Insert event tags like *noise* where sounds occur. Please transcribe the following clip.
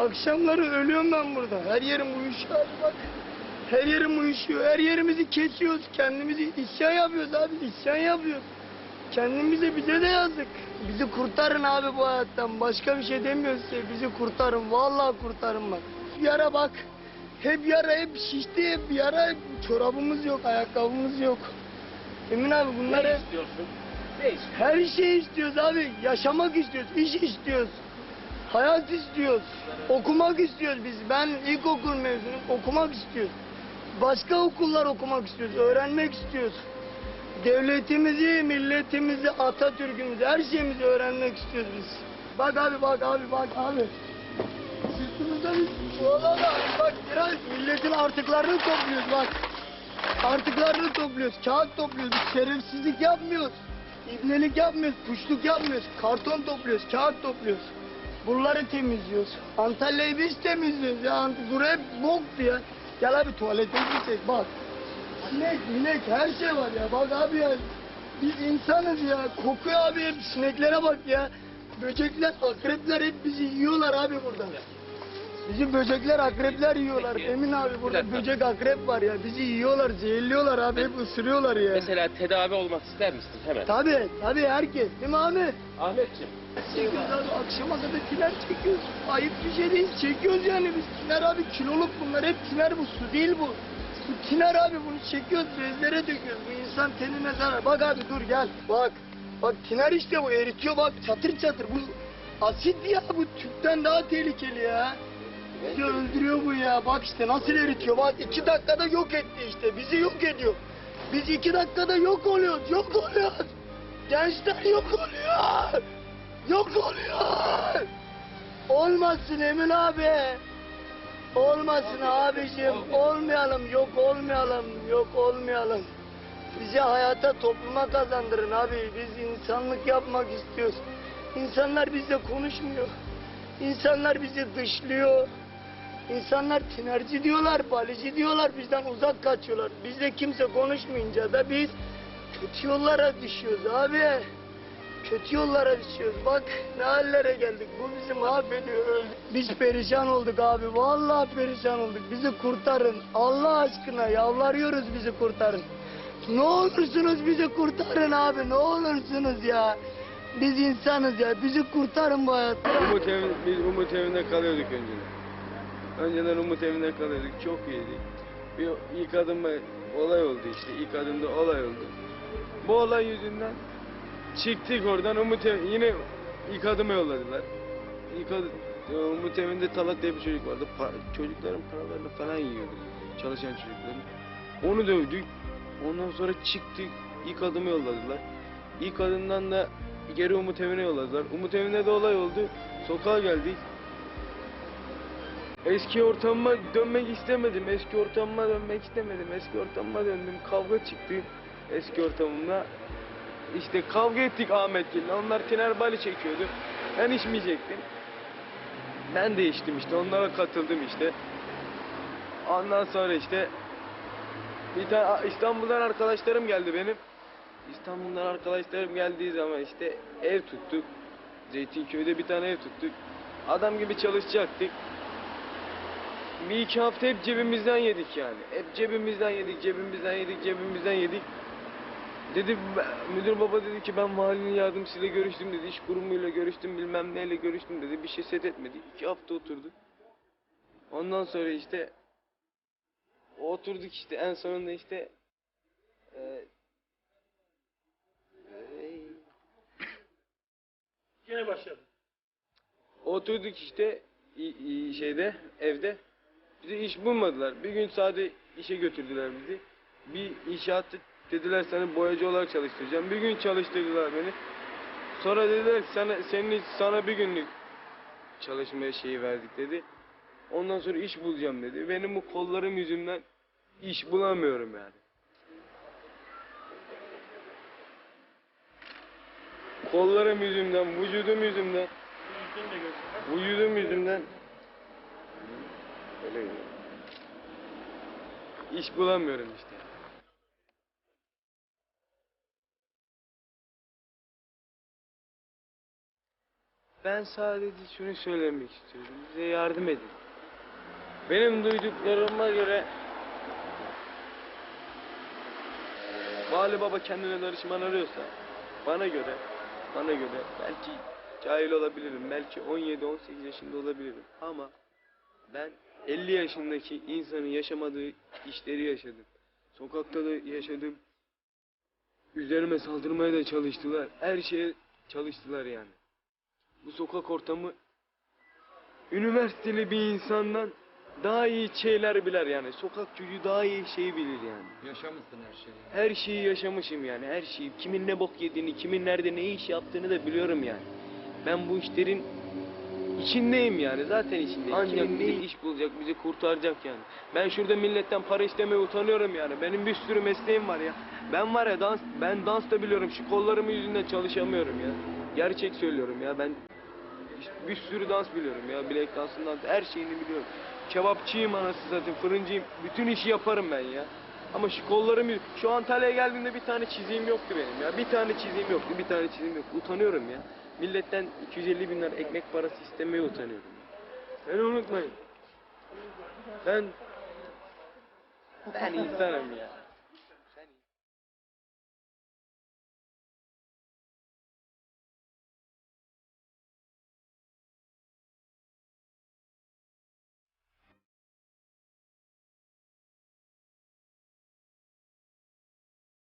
Akşamları ölüyorum ben burada. Her yerim uyuşuyor abi bak. Her yerim uyuşuyor. Her yerimizi kesiyoruz. Kendimizi isyan yapıyoruz abi. isyan yapıyoruz. Kendimize bize de yazdık. Bizi kurtarın abi bu hayattan. Başka bir şey demiyoruz size. Bizi kurtarın. Vallahi kurtarın bak. Yara bak. Hep yara, hep şişti, hep yara. Hep çorabımız yok, ayakkabımız yok. Emin abi bunlar Ne istiyorsun? Ne istiyorsun? Her şeyi istiyoruz abi. Yaşamak istiyoruz, iş istiyoruz. Hayat istiyoruz. Okumak istiyoruz biz. Ben ilkokul mezunuyum. Okumak istiyoruz. Başka okullar okumak istiyoruz. Öğrenmek istiyoruz. Devletimizi, milletimizi, Atatürk'ümüzü, her şeyimizi öğrenmek istiyoruz biz. Bak abi bak abi bak abi. Sırtımızda bir Valla bak, biraz milletin artıklarını topluyoruz bak. Artıklarını topluyoruz, kağıt topluyoruz, biz şerefsizlik yapmıyoruz. İbnelik yapmıyoruz, puşluk yapmıyoruz, karton topluyoruz, kağıt topluyoruz. Buraları temizliyoruz. Antalya'yı biz temizliyoruz ya. Buraya hep boktu ya. Gel abi tuvaletimizi çek bak. Sinek, minek her şey var ya. Bak abi ya. Biz insanız ya. Kokuyor abi hep sineklere bak ya. Böcekler, akrepler hep bizi yiyorlar abi burada. Bizi böcekler, akrepler yiyorlar. Emin abi burada böcek, akrep var ya. Bizi yiyorlar, zehirliyorlar abi. Hep ısırıyorlar ya. Mesela tedavi olmak ister misin hemen? Tabii, tabii herkes. Değil mi abi? Ahmetciğim. Çekiyoruz abi akşama kadar tiner çekiyoruz. Ayıp bir şey değil. Çekiyoruz yani biz. Tiner abi kiloluk bunlar. Hep tiner bu. Su değil bu. Bu tiner abi bunu çekiyoruz. Bezlere döküyoruz. Bu insan tenine zarar. Bak abi dur gel. Bak. Bak tiner işte bu. Eritiyor bak. Çatır çatır. Bu asit ya. Bu tüpten daha tehlikeli ya. Bizi öldürüyor bu ya. Bak işte nasıl eritiyor. Bak iki dakikada yok etti işte. Bizi yok ediyor. Biz iki dakikada yok oluyoruz. Yok oluyoruz. Gençler yok oluyor. Yok oluyor. Olmasın Emin abi. Olmasın abicim. Olmayalım. Yok olmayalım. Yok olmayalım. Bizi hayata topluma kazandırın abi. Biz insanlık yapmak istiyoruz. İnsanlar bizle konuşmuyor. İnsanlar bizi dışlıyor. İnsanlar tinerci diyorlar, balici diyorlar, bizden uzak kaçıyorlar. Bizle kimse konuşmayınca da biz kötü yollara düşüyoruz abi. Kötü yollara düşüyoruz. Bak ne hallere geldik. Bu bizi mahvediyor. Biz perişan olduk abi. Vallahi perişan olduk. Bizi kurtarın. Allah aşkına yalvarıyoruz bizi kurtarın. Ne olursunuz bizi kurtarın abi. Ne olursunuz ya. Biz insanız ya. Bizi kurtarın bu hayatta. Umut evi, biz Umut evinde kalıyorduk önceden. Önceden Umut evinde kalıyorduk. Çok iyiydi. Bir ilk adım olay oldu işte. İlk adımda olay oldu. Bu olay yüzünden çıktık oradan Umut ev, yine ilk adıma yolladılar. İlk adım, Umut evinde Talat diye bir çocuk vardı. Pa- çocukların paralarını falan yiyordu. Çalışan çocukların. Onu dövdük. Ondan sonra çıktık. İlk adımı yolladılar. İlk adımdan da geri Umut evine yolladılar. Umut evinde de olay oldu. Sokağa geldik. Eski ortamıma dönmek istemedim. Eski ortamıma dönmek istemedim. Eski ortamıma döndüm. Kavga çıktı eski ortamımda. İşte kavga ettik Ahmetgil'le. Onlar tiner bali çekiyordu. Ben içmeyecektim. Ben de içtim işte. Onlara katıldım işte. Ondan sonra işte bir tane İstanbul'dan arkadaşlarım geldi benim. İstanbul'dan arkadaşlarım geldiği zaman işte ev tuttuk. Zeytinköy'de bir tane ev tuttuk. Adam gibi çalışacaktık. Bir iki hafta hep cebimizden yedik yani. Hep cebimizden yedik, cebimizden yedik, cebimizden yedik. Dedi müdür baba dedi ki ben mahallenin yardımcısıyla görüştüm dedi. iş kurumuyla görüştüm bilmem neyle görüştüm dedi. Bir şey set etmedi. İki hafta oturduk. Ondan sonra işte oturduk işte en sonunda işte e, *coughs* e, Yine başladım. Oturduk işte i- i- şeyde evde. Bize iş bulmadılar. Bir gün sadece işe götürdüler bizi. Bir inşaatta dediler seni boyacı olarak çalıştıracağım. Bir gün çalıştırdılar beni. Sonra dediler sana, senin sana bir günlük çalışmaya şeyi verdik dedi. Ondan sonra iş bulacağım dedi. Benim bu kollarım yüzünden iş bulamıyorum yani. Kollarım yüzümden, vücudum yüzümden. Vücudum yüzünden öyle. İş bulamıyorum işte. Ben sadece şunu söylemek istiyorum. Bize yardım edin. Benim duyduklarıma göre Vali Baba kendine danışman arıyorsa bana göre bana göre belki cahil olabilirim. Belki 17-18 yaşında olabilirim. Ama ben 50 yaşındaki insanın yaşamadığı işleri yaşadım. Sokakta da yaşadım. Üzerime saldırmaya da çalıştılar. Her şeye çalıştılar yani. Bu sokak ortamı üniversiteli bir insandan daha iyi şeyler bilir yani. Sokak çocuğu daha iyi şey bilir yani. Yaşamışsın her şeyi. Her şeyi yaşamışım yani her şeyi. Kimin ne bok yediğini, kimin nerede ne iş yaptığını da biliyorum yani. Ben bu işlerin içindeyim yani zaten içindeyim. Ancak bize iş bulacak, bizi kurtaracak yani. Ben şurada milletten para istemeye utanıyorum yani. Benim bir sürü mesleğim var ya. Ben var ya dans, ben dans da biliyorum. Şu kollarımın yüzünden çalışamıyorum ya. Gerçek söylüyorum ya ben bir sürü dans biliyorum ya. Bilek dansından her şeyini biliyorum. Kebapçıyım anasını satayım, fırıncıyım. Bütün işi yaparım ben ya. Ama şu kollarım, şu Antalya'ya geldiğimde bir tane çiziğim yoktu benim ya. Bir tane çiziğim yoktu, bir tane çiziğim yoktu. Utanıyorum ya. Milletten 250 bin lira ekmek parası istemeye utanıyorum. Beni unutmayın. Ben, ben insanım ya.